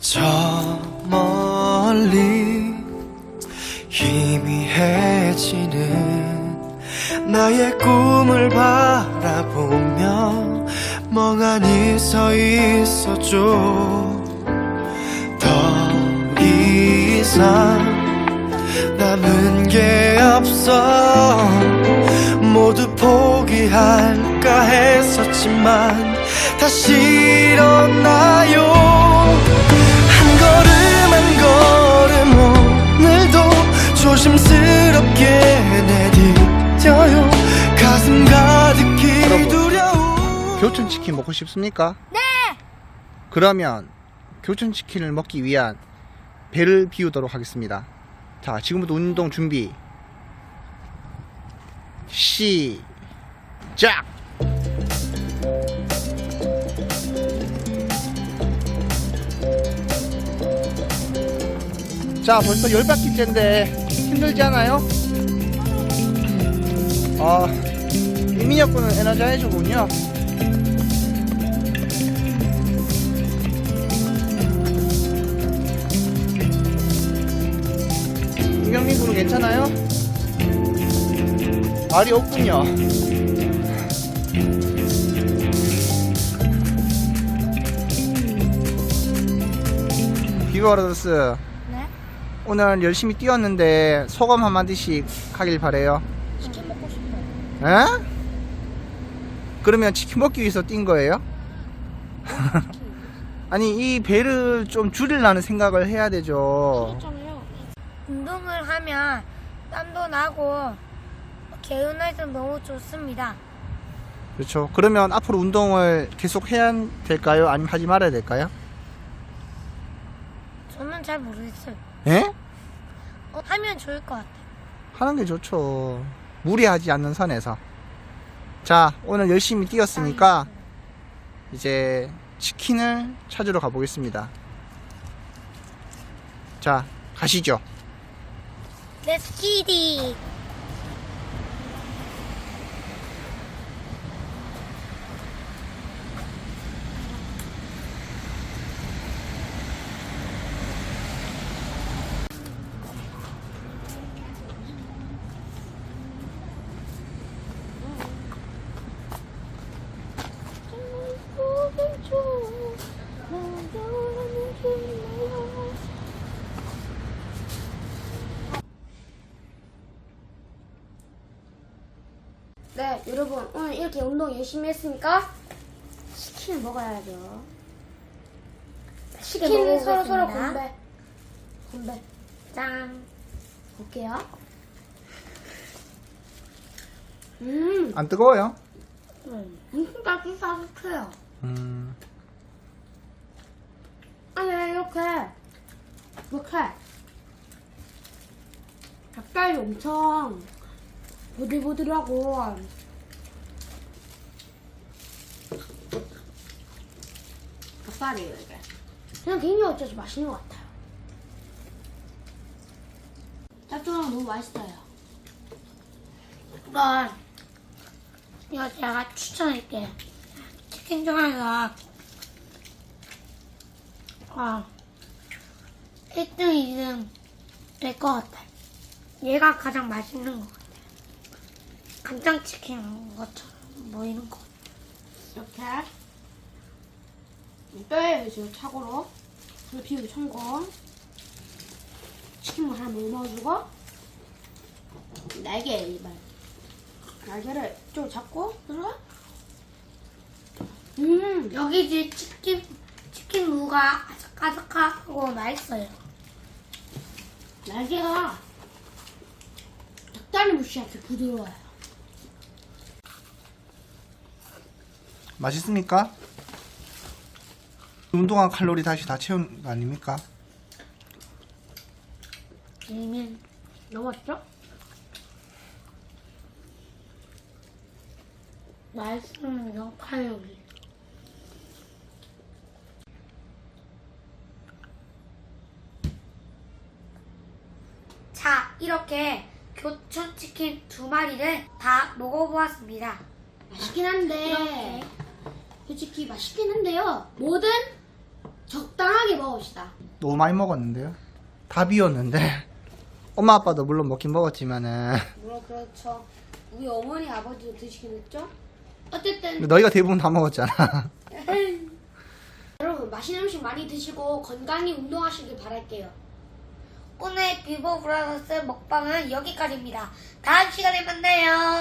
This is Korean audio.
저 멀리 희미해지는 나의 꿈을 바라보며 멍하니 서 있어줘. 더 이상 남은 게 없어. 모두 포기할까 했었지만 다시 일어나요 교촌치킨 먹고 싶습니까? 네! 그러면 교촌치킨을 먹기 위한 배를 비우도록 하겠습니다. 자, 지금부터 운동 준비. 시작! 자, 벌써 열 바퀴째인데 힘들지 않아요? 아, 이민혁 군은 에너자이저군요. 괜찮아요? 말이 없군요. 비버러스 네? 오늘 열심히 뛰었는데 소감 한마디씩 하길 바래요. 치킨 먹고 싶어요. 에? 그러면 치킨 먹기 위해서 뛴 거예요? 아니 이 배를 좀 줄이려는 생각을 해야 되죠. 그렇잖아요. 운동을 하면 땀도 나고 개운할 때 너무 좋습니다. 그렇죠. 그러면 앞으로 운동을 계속 해야 될까요? 아니면 하지 말아야 될까요? 저는 잘 모르겠어요. 예? 어, 하면 좋을 것 같아요. 하는 게 좋죠. 무리하지 않는 선에서. 자, 오늘 열심히 뛰었으니까 이제 치킨을 찾으러 가보겠습니다. 자, 가시죠. Let's kitty. 여러분 오늘 이렇게 운동 열심히 했으니까 치킨을 먹어야죠. 치킨을 서로 서로 먹어보겠습니다. 건배, 건배, 짠. 볼게요. 음, 안 뜨거워요? 엄청 따뜻따뜻해요. 음, 아니 이렇게 이렇게 닭다리 엄청 보들보들하고 닭다리예요 이게 그냥 개인적으로 진짜 맛있는 것 같아요 짭조랑 너무 맛있어요 이건 이거 제가 추천할게요. 치킨 중에서 어, 1등, 2등 될 것 같아요. 얘가 가장 맛있는 것 같아요. 간장치킨 것처럼 보이는 것 같아요. 이렇게 뼈에 지금 착으로. 그리고 비율 성공 치킨물 하나 물 넣어주고. 날개 이발 날개를 좀 잡고 들어 음 여기 이제 치킨, 치킨 무가 아삭아삭하고 맛있어요. 날개가 닭다리 무시하게 부드러워요. 맛있습니까? 운동한 칼로리 다시 다 채운 거 아닙니까? 이미 넘었죠? 맛있는 0칼로리. 자, 이렇게 교촌치킨 두 마리를 다 먹어보았습니다. 맛있긴 한데 이렇게 솔직히 맛있긴 한데요 뭐든 적당하게 먹읍시다. 너무 많이 먹었는데요? 다 비웠는데. 엄마 아빠도 물론 먹긴 먹었지만은 물론 그렇죠. 우리 어머니 아버지도 드시긴 했죠. 어쨌든 너희가 대부분 다 먹었잖아. 여러분 맛있는 음식 많이 드시고 건강히 운동하시길 바랄게요. 오늘 비보 브라더스 먹방은 여기까지입니다. 다음 시간에 만나요.